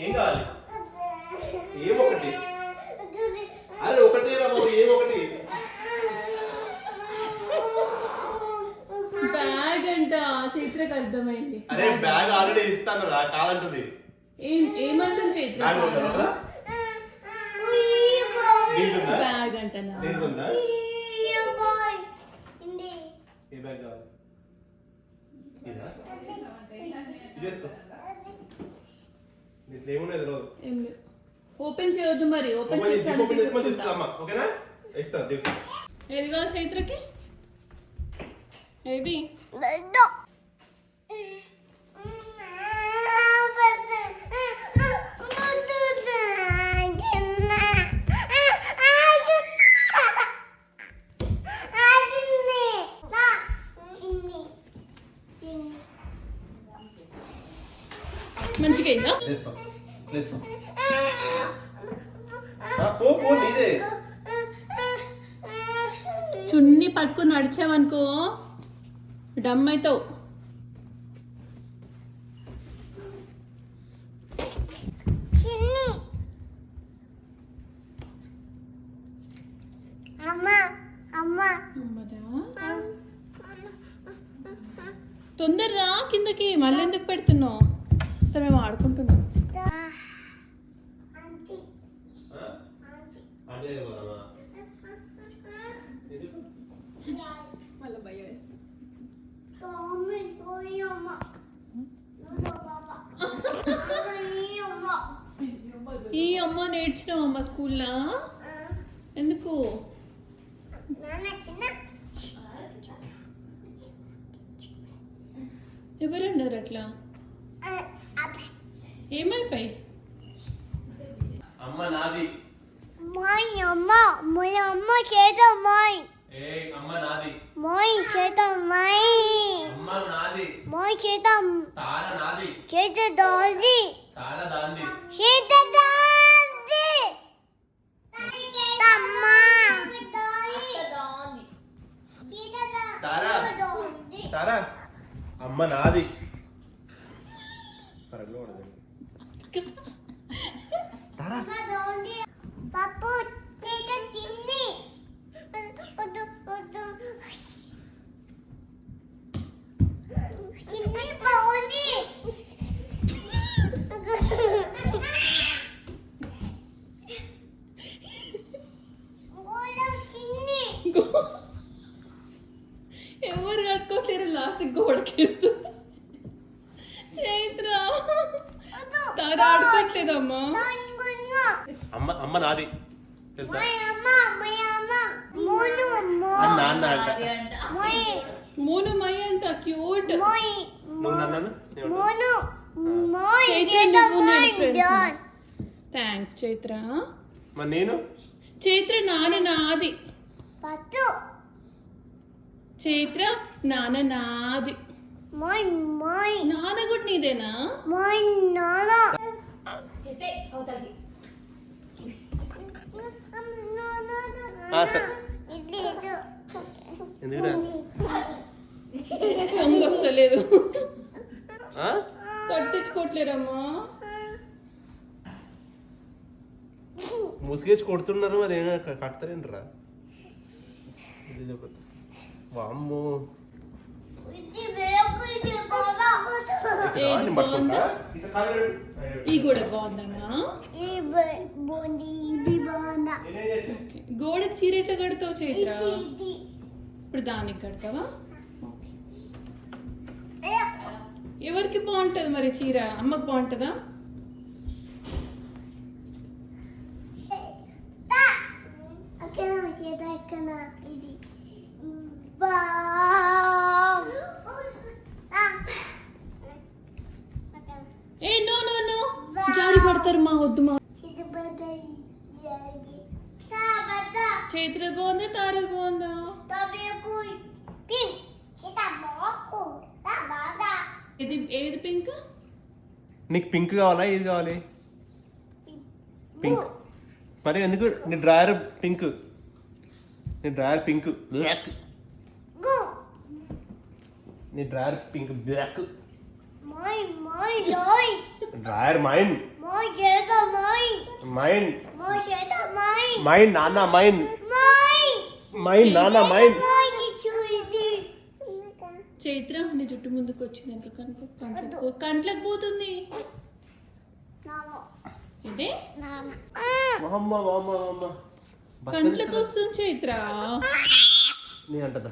ఏం కావాలి? ఏమొకటి అదే ఒకటే రా బాబు ఏమొకటి బ్యాగ్ అంట చైత్రకు అర్థమైంది. అరే బ్యాగ్ ఆల్రెడీ ఇస్తాను రా కాదంటుంది. ఏం ఏమంటుంది చైత్ర బ్యాగ్ ఉందా ఏ బ్యాగ్ కావాలి? ఏం లేదు. ఓపెన్ చేయొద్దు మరి. ఓపెన్ చేసి ఓకేనా? ఇస్తాను ఏది కావాలి చైత్రకి? ఏది? మంచిగా అయిందా? చున్ని పట్టుకుని నడిచావనుకో డమ్ అవుతావు అమ్మా అమ్మా. అమ్మదా. తొందరరా కిందకి మళ్ళీ ఎందుకు పెడుతున్నావు? నేర్చినావు అమ్మ స్కూల్లో ఎందుకు? ఎవరన్నారు అట్లా? ఏమైపోయి? అమ్మ నాది. మై అమ్మ మై అమ్మ చేత మై ఏ అమ్మ నాది. మై చేత మై అమ్మ నాది. మై చేత తార నాది. చేత దాది. చాలా దాంది. చేత దాది అమ్మ తారా తారా అమ్మ నాది కరెక్ట్గా పడదండి తారా పప్పు చేత చిన్ని చిన్ని బాగుంది చిన్ని. ఎవరు కట్టుకోవట్లేరు లాస్ట్ గోడకేస్తుంది చైత్ర తార ఆడుకోవట్లేదమ్మా అమ్మ అమ్మ నాది. తెలుసా? నాన్న అంట. మోయ్. మూను మై అంట క్యూట్. నువ్వు నన్ను థ్యాంక్స్ చైత్ర. మరి నేను? చైత్ర నాన్న నాది. పట్టు. చైత్ర నాన్న నాది. మోయ్ మోయ్. నాన్న కూడా నీదేనా నానా ఆ, సరే. ఎందుకురా దొంగ వస్తలేదు ఆ? కట్టించుకోవట్లేరమ్మా ముసుగేసి కొడుతున్నారు మరి ఏమైనా క- కడతారేంట్రా. వామ్మో. ఈ కూడా బాగుందమ్మా ఇది బాగుందా గోడకి చీర ఎట్లా కడతావు చైత్ర? ఇప్పుడు దానికి కడతావా? ఎవరికి బాగుంటుంది మరి చీర? అమ్మకి బాగుంటుందా? ఏ నో నో నో. జారి పడతారు మా వద్దు మా చైత్ర బాగుందా తారది బాగుందా? ఇది ఏది పింక్? నీకు పింక్ కావాలా ఏది కావాలి? పింక్. మరి ఎందుకు? నీ డ్రాయర్ పింక్. నీ డ్రాయర్ పింక్. బ్లాక్. నీ drawer pink black. My my Loy drawer mine my చేత మై మైన్ మై చేత మై మైన్ నాన్న మైన్ మైన్ నాన్న మైన్ చైత్ర నీ జుట్టు ముందుకు వచ్చింది. కనుక కంట్లకు పో- కంట్లకు పోతుంది. ఇదే కంట్లకు వస్తుంది చైత్ర. నీ అంటదా?